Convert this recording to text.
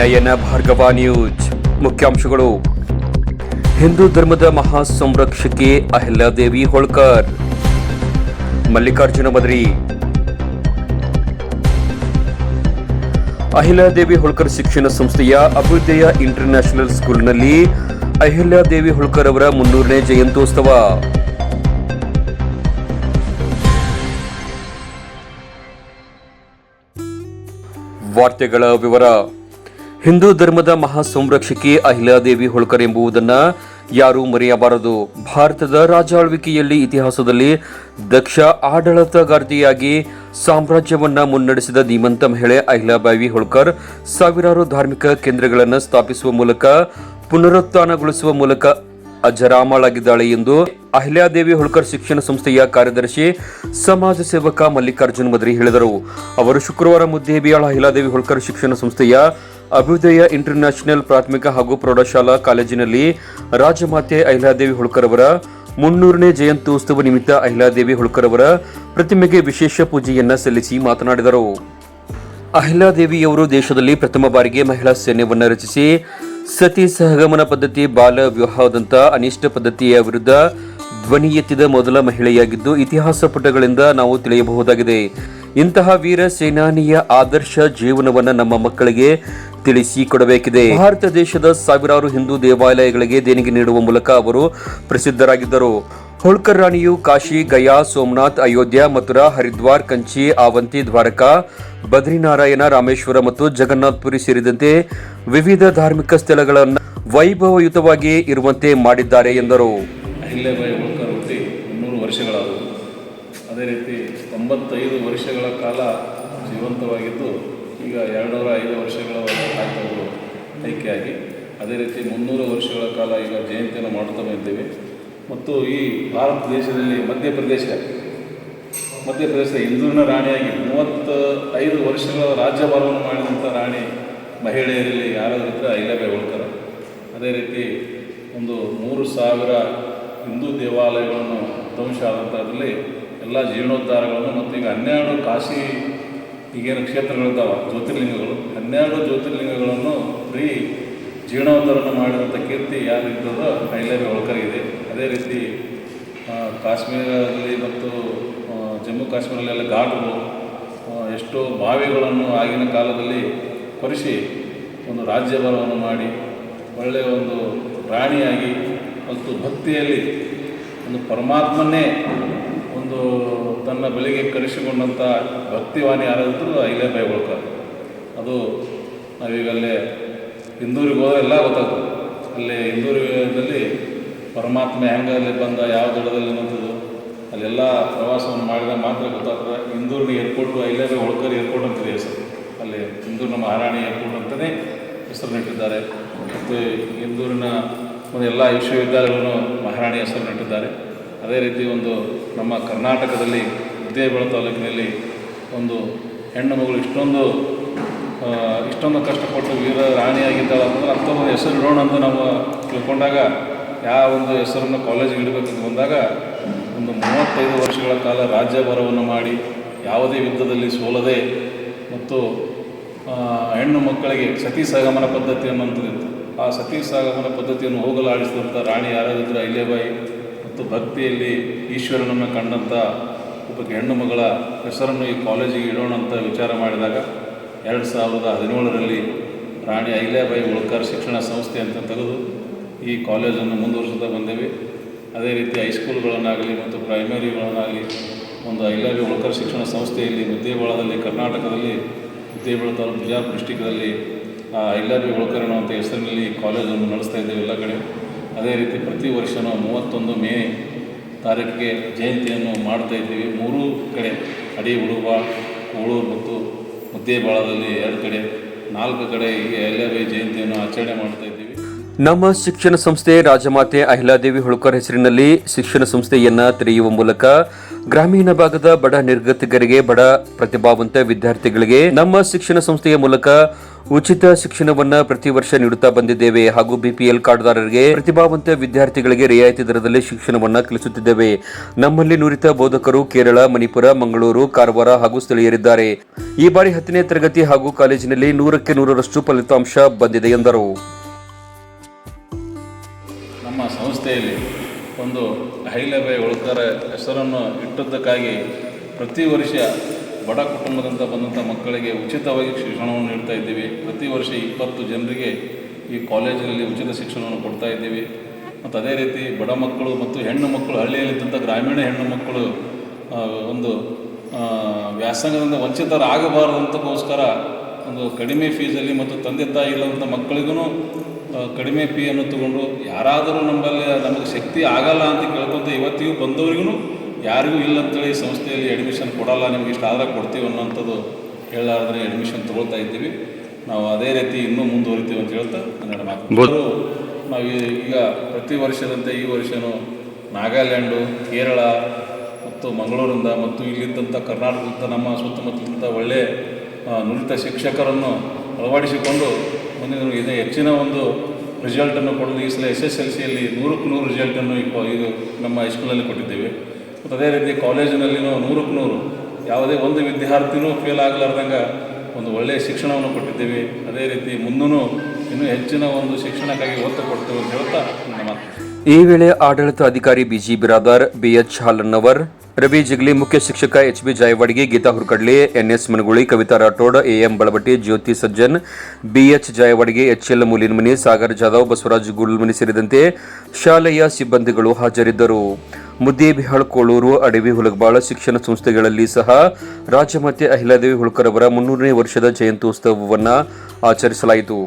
ನಯನ Bhargava news. ಮುಖ್ಯಾಂಶಗಳು. ಹಿಂದೂ ಧರ್ಮದ ಮಹಾ ಸಂರಕ್ಷಕಿ ಅಹಿಲ್ಯಾದೇವಿ ಹೋಳ್ಕರ್. ಮಲ್ಲಿಕಾರ್ಜುನ ಮದ್ರಿ. ಅಹಿಲ್ಯಾದೇವಿ ಹೋಳ್ಕರ್ ಶಿಕ್ಷಣ ಸಂಸ್ಥೆಯ ಅಭ್ಯುದಯ ಇಂಟರ್ನ್ಯಾಷನಲ್ ಸ್ಕೂಲ್ನಲ್ಲಿ ಅಹಿಲ್ಯಾದೇವಿ ಹೋಳ್ಕರ್ ಅವರ ಮುನ್ನೂರನೇ ಜಯಂತ್ಯೋತ್ಸವ. ವಾರ್ತೆಗಳ ವಿವರ. ಹಿಂದೂ ಧರ್ಮದ ಮಹಾ ಸಂರಕ್ಷಕಿ ಅಹಿಲಾದೇವಿ ಹೋಳ್ಕರ್ ಎಂಬುದನ್ನು ಯಾರೂ ಮರೆಯಬಾರದು. ಭಾರತದ ರಾಜಾಳ್ವಿಕೆಯಲ್ಲಿ ಇತಿಹಾಸದಲ್ಲಿ ದಕ್ಷ ಆಡಳಿತಗಾರ್ತಿಯಾಗಿ ಸಾಮ್ರಾಜ್ಯವನ್ನ ಮುನ್ನಡೆಸಿದ ಧೀಮಂತ ಮಹಿಳೆ ಅಹಿಲಾಬಾಯಿ ಹೋಳ್ಕರ್ ಸಾವಿರಾರು ಧಾರ್ಮಿಕ ಕೇಂದ್ರಗಳನ್ನು ಸ್ಥಾಪಿಸುವ ಮೂಲಕ ಪುನರುತ್ಥಾನಗೊಳಿಸುವ ಮೂಲಕ ಅಜರಾಮಳಾಗಿದ್ದಾಳೆ ಎಂದು ಅಹಿಲ್ಯಾದೇವಿ ಹೋಳ್ಕರ್ ಶಿಕ್ಷಣ ಸಂಸ್ಥೆಯ ಕಾರ್ಯದರ್ಶಿ, ಸಮಾಜ ಸೇವಕ ಮಲ್ಲಿಕಾರ್ಜುನ್ ಮದ್ರಿ ಹೇಳಿದರು. ಅವರು ಶುಕ್ರವಾರ ಮುದ್ದೇಬಿಯಾಳ ಅಹಿಲಾದೇವಿ ಹೋಳ್ಕರ್ ಶಿಕ್ಷಣ ಸಂಸ್ಥೆಯ ಅಭ್ಯುದಯ ಇಂಟರ್ನ್ಯಾಷನಲ್ ಪ್ರಾಥಮಿಕ ಹಾಗೂ ಪ್ರೌಢಶಾಲಾ ಕಾಲೇಜಿನಲ್ಲಿ ರಾಜಮಾತೆ ಅಹಿಲಾದೇವಿ ಹೋಳ್ಕರ್ ಅವರ ಮುನ್ನೂರನೇ ಜಯಂತ್ಯೋತ್ಸವ ನಿಮಿತ್ತ ಅಹಿಲಾದೇವಿ ಹುಳ್ಕರ್ ಅವರ ಪ್ರತಿಮೆಗೆ ವಿಶೇಷ ಪೂಜೆಯನ್ನ ಸಲ್ಲಿಸಿ ಮಾತನಾಡಿದರು. ಅಹಿಲಾದೇವಿಯವರು ದೇಶದಲ್ಲಿ ಪ್ರಥಮ ಬಾರಿಗೆ ಮಹಿಳಾ ಸೈನ್ಯವನ್ನು ರಚಿಸಿ, ಸತಿ ಸಹಗಮನ ಪದ್ಧತಿ, ಬಾಲ ವಿವಾಹದಂತಹ ಅನಿಷ್ಟ ಪದ್ಧತಿಯ ವಿರುದ್ಧ ಧ್ವನಿ ಎತ್ತಿದ ಮೊದಲ ಮಹಿಳೆಯಾಗಿದ್ದು, ಇತಿಹಾಸ ಪುಟಗಳಿಂದ ನಾವು ತಿಳಿಯಬಹುದಾಗಿದೆ. ಇಂತಹ ವೀರ ಸೇನಾನಿಯ ಆದರ್ಶ ಜೀವನವನ್ನು ನಮ್ಮ ಮಕ್ಕಳಿಗೆ ತಿಳಿಸಿ ಕೊಡಬೇಕಿದೆ ಭಾರತ ದೇಶದ ಸಾವಿರಾರು ಹಿಂದೂ ದೇವಾಲಯಗಳಿಗೆ ದೇಣಿಗೆ ನೀಡುವ ಮೂಲಕ ಅವರು ಪ್ರಸಿದ್ಧರಾಗಿದ್ದರು. ಹೋಳ್ಕರ್ ರಾಣಿಯು ಕಾಶಿ ಗಯಾ ಸೋಮನಾಥ್ ಅಯೋಧ್ಯ ಮಥುರಾ ಹರಿದ್ವಾರ್ ಕಂಚಿ ಆವಂತಿ ದ್ವಾರಕಾ ಬದ್ರಿನಾರಾಯಣ ರಾಮೇಶ್ವರ ಮತ್ತು ಜಗನ್ನಾಥ್ಪುರಿ ಸೇರಿದಂತೆ ವಿವಿಧ ಧಾರ್ಮಿಕ ಸ್ಥಳಗಳನ್ನು ವೈಭವಯುತವಾಗಿ ಇರುವಂತೆ ಮಾಡಿದ್ದಾರೆ ಎಂದರು. ಅದೇ ರೀತಿ ತೊಂಬತ್ತೈದು ವರ್ಷಗಳ ಕಾಲ ಜೀವಂತವಾಗಿದ್ದು ಈಗ ಎರಡು ನೂರ ಐದು ವರ್ಷಗಳ ಆಯ್ತವರು ಆಯ್ಕೆಯಾಗಿ. ಅದೇ ರೀತಿ ಮುನ್ನೂರು ವರ್ಷಗಳ ಕಾಲ ಈಗ ಜಯಂತಿಯನ್ನು ಮಾಡುತ್ತಾ ಬಂದಿದ್ದೇವೆ. ಮತ್ತು ಈ ಭಾರತ ದೇಶದಲ್ಲಿ ಮಧ್ಯಪ್ರದೇಶ ಮಧ್ಯಪ್ರದೇಶ ಹಿಂದೂನ ರಾಣಿಯಾಗಿ ಮೂವತ್ತ ಐದು ವರ್ಷಗಳ ರಾಜ್ಯಭಾರವನ್ನು ಮಾಡಿದಂಥ ರಾಣಿ ಮಹಿಳೆಯರಲ್ಲಿ ಯಾರಾದರೂ ಇದ್ದರೆ ಹೋಳ್ಕರ್. ಅದೇ ರೀತಿ ಒಂದು ಮೂರು ಸಾವಿರ ಹಿಂದೂ ದೇವಾಲಯಗಳನ್ನು ಧ್ವಂಸ ಆದಂಥದ್ರಲ್ಲಿ ಎಲ್ಲ ಜೀರ್ಣೋದ್ಧಾರಗಳನ್ನು ಮತ್ತು ಈಗ ಹನ್ನೆರಡು ಕಾಶಿ ಈಗೇನು ಕ್ಷೇತ್ರಗಳಿದ್ದಾವೆ? ಜ್ಯೋತಿರ್ಲಿಂಗಗಳು. ಹನ್ನೆರಡು ಜ್ಯೋತಿರ್ಲಿಂಗಗಳನ್ನು ಬರೀ ಜೀರ್ಣೋದ್ಧರಣ ಮಾಡಿದಂಥ ಕೀರ್ತಿ ಯಾರು ಇದ್ದದೋ ಅಹಿಲ್ಯಬಾಯಿ ಹೋಳ್ಕರ್ಗಿದೆ ಅದೇ ರೀತಿ ಕಾಶ್ಮೀರದಲ್ಲಿ ಮತ್ತು ಜಮ್ಮು ಕಾಶ್ಮೀರಲ್ಲೆಲ್ಲ ಘಾಟ್ಗಳು ಎಷ್ಟೋ ಬಾವಿಗಳನ್ನು ಆಗಿನ ಕಾಲದಲ್ಲಿ ಕೊರೆಸಿ ಒಂದು ರಾಜ್ಯಭಾರವನ್ನು ಮಾಡಿ, ಒಳ್ಳೆಯ ಒಂದು ರಾಣಿಯಾಗಿ, ಮತ್ತು ಭಕ್ತಿಯಲ್ಲಿ ಒಂದು ಪರಮಾತ್ಮನ್ನೇ ಒಂದು ತನ್ನ ಬೆಲೆಗೆ ಕರೆಸಿಕೊಂಡಂಥ ಭಕ್ತಿವಾಣಿ ಯಾರಾದರೂ ಅಹಿಲ್ಯಾಬಾಯಿ ಹೋಳ್ಕರ್ ಅದು ನಾವೀಗಲ್ಲೇ ಹಿಂದೂರಿಗೆ ಹೋದ್ರೆ ಎಲ್ಲ ಗೊತ್ತಾಗ್ತದೆ. ಅಲ್ಲಿ ಹಿಂದೂರಿಗೆಲ್ಲಿ ಪರಮಾತ್ಮ ಹೆಂಗೆ ಅಲ್ಲಿ ಬಂದ, ಯಾವ ದಡದಲ್ಲಿ ಬಂದದ್ದು, ಅಲ್ಲೆಲ್ಲ ಪ್ರವಾಸವನ್ನು ಮಾಡಿದಾಗ ಮಾತ್ರ ಗೊತ್ತಾಗ್ತದೆ. ಇಂದೂರಿನ ಏರ್ಪೋರ್ಟು ಅಹಿಲ್ಯಾಬಾಯಿ ಹೋಳ್ಕರ್ ಏರ್ಪೋರ್ಟ್ ಅಂತಿದೆ ಹೆಸರು ಅಲ್ಲಿ ಹಿಂದೂರಿನ ಮಹಾರಾಣಿ ಏರ್ಪೋರ್ಟ್ ಅಂತಲೇ ಹೆಸರನ್ನಿಟ್ಟಿದ್ದಾರೆ ಮತ್ತು ಇಂದೂರಿನ ಒಂದು ಎಲ್ಲ ವಿಶ್ವವಿದ್ಯಾಲಯಗಳನ್ನು ಮಹಾರಾಣಿ ಹೆಸರನ್ನಿಟ್ಟಿದ್ದಾರೆ ಅದೇ ರೀತಿ ಒಂದು ನಮ್ಮ ಕರ್ನಾಟಕದಲ್ಲಿ ವಿದ್ಯಾಬಾಳ ತಾಲೂಕಿನಲ್ಲಿ ಒಂದು ಹೆಣ್ಣು ಮಗಳು ಇಷ್ಟೊಂದು ಇಷ್ಟೊಂದು ಕಷ್ಟಪಟ್ಟು ವೀರ ರಾಣಿಯಾಗಿದ್ದಾಳೆ ಅಂತಂದ್ರೆ ಒಂದು ಹೆಸರು ಇಡೋಣ ಅಂತ ನಾವು ತಿಳ್ಕೊಂಡಾಗ ಯಾವ ಒಂದು ಹೆಸರನ್ನು ಕಾಲೇಜಿಗೆ ಇಡಬೇಕಂತ ಬಂದಾಗ ಒಂದು ಮೂವತ್ತೈದು ವರ್ಷಗಳ ಕಾಲ ರಾಜ್ಯಭಾರವನ್ನು ಮಾಡಿ ಯಾವುದೇ ಯುದ್ಧದಲ್ಲಿ ಸೋಲದೆ ಮತ್ತು ಹೆಣ್ಣು ಮಕ್ಕಳಿಗೆ ಸತಿ ಸಾಗಮನ ಪದ್ಧತಿ ಅಂತ ಆ ಸತಿ ಸಾಗಮನ ಪದ್ಧತಿಯನ್ನು ಹೋಗಲಾಡಿಸಿದಂಥ ರಾಣಿ ಯಾರಾದಿದ್ದರೆ ಅಹಿಲ್ಯಬಾಯಿ ಮತ್ತು ಭಕ್ತಿಯಲ್ಲಿ ಈಶ್ವರನನ್ನು ಕಂಡಂಥ ಒಬ್ಬ ಹೆಣ್ಣು ಮಗಳ ಹೆಸರನ್ನು ಈ ಕಾಲೇಜಿಗೆ ಇಡೋಣ ಅಂತ ವಿಚಾರ ಮಾಡಿದಾಗ ಎರಡು ಸಾವಿರದ ಹದಿನೇಳರಲ್ಲಿ ರಾಣಿ ಅಹಿಲ್ಯಾಬಾಯಿ ಉಳ್ಕರ್ ಶಿಕ್ಷಣ ಸಂಸ್ಥೆ ಅಂತ ತೆಗೆದು ಈ ಕಾಲೇಜನ್ನು ಮುಂದುವರಿಸುತ್ತಾ ಬಂದೇವೆ. ಅದೇ ರೀತಿ ಹೈಸ್ಕೂಲ್ಗಳನ್ನಾಗಲಿ ಮತ್ತು ಪ್ರೈಮರಿಗಳನ್ನಾಗಲಿ ಒಂದು ಅಹಿಲ್ಯಾಬಾಯಿ ಉಳ್ಕರ್ ಶಿಕ್ಷಣ ಸಂಸ್ಥೆಯಲ್ಲಿ ಮುದ್ದೇಬಾಳದಲ್ಲಿ ಕರ್ನಾಟಕದಲ್ಲಿ ಮುದ್ದೇಬಾಳ ತಾಲೂಕು ಬಿಜಾಪುರ ಡಿಸ್ಟಿಕ್ನಲ್ಲಿ ಆ ಅಹಿಲ್ಯಾಬಾಯಿ ಉಳ್ಕರ್ ಅನ್ನುವಂಥ ಹೆಸರಿನಲ್ಲಿ ಕಾಲೇಜನ್ನು ನಡೆಸ್ತಾ ಇದ್ದೇವೆ ಎಲ್ಲ ಕಡೆ. ಅದೇ ರೀತಿ ಪ್ರತಿ ವರ್ಷವೂ ಮೂವತ್ತೊಂದು ಮೇ ತಾರೀಕಿಗೆ ಜಯಂತಿಯನ್ನು ಮಾಡ್ತಾ ಇದ್ದೀವಿ. ಮೂರೂ ಕಡೆ ಅಡಿ ಉಳುಬಾಳ್ ಕೋಳೂರು ಮತ್ತು ಮುದ್ದೇಬಾಳದಲ್ಲಿ ಎರಡು ಕಡೆ, ನಾಲ್ಕು ಕಡೆ ಈ ಅಹಲ್ಯಾಬಾಯಿ ಜಯಂತಿಯನ್ನು ಆಚರಣೆ ಮಾಡ್ತಾ ಇದ್ದೀವಿ. ನಮ್ಮ ಶಿಕ್ಷಣ ಸಂಸ್ಥೆ ರಾಜಮಾತೆ ಅಹಿಲಾದೇವಿ ಹೋಳ್ಕರ್ ಹೆಸರಿನಲ್ಲಿ ಶಿಕ್ಷಣ ಸಂಸ್ಥೆಯನ್ನ ತೆರೆಯುವ ಮೂಲಕ ಗ್ರಾಮೀಣ ಭಾಗದ ಬಡ ನಿರ್ಗತಿಕರಿಗೆ ಬಡ ಪ್ರತಿಭಾವಂತ ವಿದ್ಯಾರ್ಥಿಗಳಿಗೆ ನಮ್ಮ ಶಿಕ್ಷಣ ಸಂಸ್ಥೆಯ ಮೂಲಕ ಉಚಿತ ಶಿಕ್ಷಣವನ್ನ ಪ್ರತಿ ವರ್ಷ ನೀಡುತ್ತಾ ಬಂದಿದ್ದೇವೆ ಹಾಗೂ ಬಿಪಿಎಲ್ ಕಾರ್ಡ್ದಾರರಿಗೆ ಪ್ರತಿಭಾವಂತ ವಿದ್ಯಾರ್ಥಿಗಳಿಗೆ ರಿಯಾಯಿತಿ ದರದಲ್ಲಿ ಶಿಕ್ಷಣವನ್ನ ಕಲಿಸುತ್ತಿದ್ದೇವೆ. ನಮ್ಮಲ್ಲಿ ನುರಿತ ಬೋಧಕರು ಕೇರಳ, ಮಣಿಪುರ, ಮಂಗಳೂರು, ಕಾರವಾರ ಹಾಗೂ ಸ್ಥಳೀಯರಿದ್ದಾರೆ. ಈ ಬಾರಿ ಹತ್ತನೇ ತರಗತಿ ಹಾಗೂ ಕಾಲೇಜಿನಲ್ಲಿ ನೂರಕ್ಕೆ ನೂರರಷ್ಟು ಫಲಿತಾಂಶ ಬಂದಿದೆ ಎಂದರು. ನಮ್ಮ ಸಂಸ್ಥೆಯಲ್ಲಿ ಒಂದು ಅಹಿಲ್ಯಬಾಯಿ ಹೋಳ್ಕರ್ ಹೆಸರನ್ನು ಇಟ್ಟದ್ದಕ್ಕಾಗಿ ಪ್ರತಿ ವರ್ಷ ಬಡ ಕುಟುಂಬದಿಂದ ಬಂದಂಥ ಮಕ್ಕಳಿಗೆ ಉಚಿತವಾಗಿ ಶಿಕ್ಷಣವನ್ನು ನೀಡ್ತಾ ಇದ್ದೀವಿ. ಪ್ರತಿ ವರ್ಷ ಇಪ್ಪತ್ತು ಜನರಿಗೆ ಈ ಕಾಲೇಜಿನಲ್ಲಿ ಉಚಿತ ಶಿಕ್ಷಣವನ್ನು ಕೊಡ್ತಾ ಇದ್ದೀವಿ. ಮತ್ತು ಅದೇ ರೀತಿ ಬಡ ಮಕ್ಕಳು ಮತ್ತು ಹೆಣ್ಣು ಮಕ್ಕಳು ಹಳ್ಳಿಯಲ್ಲಿದ್ದಂಥ ಗ್ರಾಮೀಣ ಹೆಣ್ಣು ಮಕ್ಕಳು ಒಂದು ವ್ಯಾಸಂಗದಿಂದ ವಂಚಿತರಾಗಬಾರದು ಅಂತಕ್ಕೋಸ್ಕರ ಒಂದು ಕಡಿಮೆ ಫೀಸಲ್ಲಿ ಮತ್ತು ತಂದೆ ತಾಯಿ ಇಲ್ಲದಂಥ ಮಕ್ಕಳಿಗೂ ಕಡಿಮೆ ಫೀಯನ್ನು ತಗೊಂಡು ಯಾರಾದರೂ ನಮ್ಮಲ್ಲಿ ನಮಗೆ ಶಕ್ತಿ ಆಗಲ್ಲ ಅಂತ ಕೇಳ್ಕೊಂತ ಇವತ್ತಿಗೂ ಬಂದವರಿಗೂ ಯಾರಿಗೂ ಇಲ್ಲ ಅಂತೇಳಿ ಸಂಸ್ಥೆಯಲ್ಲಿ ಅಡ್ಮಿಷನ್ ಕೊಡಲ್ಲ ನಿಮ್ಗೆ ಇಷ್ಟ ಆದರೆ ಕೊಡ್ತೀವಿ ಅನ್ನೋಂಥದ್ದು ಹೇಳಾದ್ರೆ ಅಡ್ಮಿಷನ್ ತೊಗೊಳ್ತಾ ಇದ್ದೀವಿ. ನಾವು ಅದೇ ರೀತಿ ಇನ್ನೂ ಮುಂದುವರಿತೀವಿ ಅಂತ ಹೇಳ್ತಾ ನನ್ನ ಮಾತು. ನಾವು ಈಗ ಪ್ರತಿ ವರ್ಷದಂತೆ ಈ ವರ್ಷವೂ ನಾಗಾಲ್ಯಾಂಡು ಕೇರಳ ಮತ್ತು ಮಂಗಳೂರಿಂದ ಮತ್ತು ಇಲ್ಲಿದ್ದಂಥ ಕರ್ನಾಟಕದಿಂದ ನಮ್ಮ ಸುತ್ತಮುತ್ತಲಿಂದ ಒಳ್ಳೆಯ ನುರಿತ ಶಿಕ್ಷಕರನ್ನು ಅಳವಡಿಸಿಕೊಂಡು ಮುಂದಿನ ಇದೇ, ಹೆಚ್ಚಿನ ಒಂದು ರಿಸಲ್ಟನ್ನು ಕೊಡಲು ಈ ಸಲ ಎಸ್ ಎಸ್ ಎಲ್ ಸಿಯಲ್ಲಿ ನೂರಕ್ಕೆ ನೂರು ರಿಸಲ್ಟನ್ನು ಇದು ನಮ್ಮ ಹೈಸ್ಕೂಲಲ್ಲಿ ಕೊಟ್ಟಿದ್ದೇವೆ. ಮತ್ತು ಅದೇ ರೀತಿ ಕಾಲೇಜಿನಲ್ಲಿನೂ ನೂರಕ್ಕೆ ನೂರು ಯಾವುದೇ ಒಂದು ವಿದ್ಯಾರ್ಥಿನೂ ಫೇಲ್ ಆಗಲಾರ್ದಂಗೆ ಒಂದು ಒಳ್ಳೆಯ ಶಿಕ್ಷಣವನ್ನು ಕೊಟ್ಟಿದ್ದೇವೆ. ಅದೇ ರೀತಿ ಮುಂದೂ ಇನ್ನೂ ಹೆಚ್ಚಿನ ಒಂದು ಶಿಕ್ಷಣಕ್ಕಾಗಿ ಒತ್ತು ಕೊಡ್ತೇವೆ ಅಂತ ಹೇಳ್ತಾ ಈ ವೇಳೆ ಆಡಳಿತ ಅಧಿಕಾರಿ B G Biradar B H Halannavar Ravi Jigli ಮುಖ್ಯ ಶಿಕ್ಷಕ H B ಜಾಯವಾಡಿಗೆ Geeta Hurkadli, N S Managuli, Kavita Rathod M Balabatti Jyoti Sajjan, B H H L Mulinmani, Sagar Jadhav, Basavaraj Gulmani ಸೇರಿದಂತೆ ಶಾಲೆಯ ಸಿಬ್ಬಂದಿಗಳು ಹಾಜರಿದ್ದರು. ಮುದ್ದೇಬಿಹಾಳ್ ಕೋಳೂರು, ಅಡವಿ ಹುಲಗಬಾಳ ಶಿಕ್ಷಣ ಸಂಸ್ಥೆಗಳಲ್ಲಿ ಸಹ ರಾಜಮಾತೆ ಅಹಿಲಾದೇವಿ ಹುಳ್ಕರ್ ಅವರ ಮುನ್ನೂರನೇ ವರ್ಷದ ಜಯಂತ್ಯೋತ್ಸವವನ್ನು ಆಚರಿಸಲಾಯಿತು.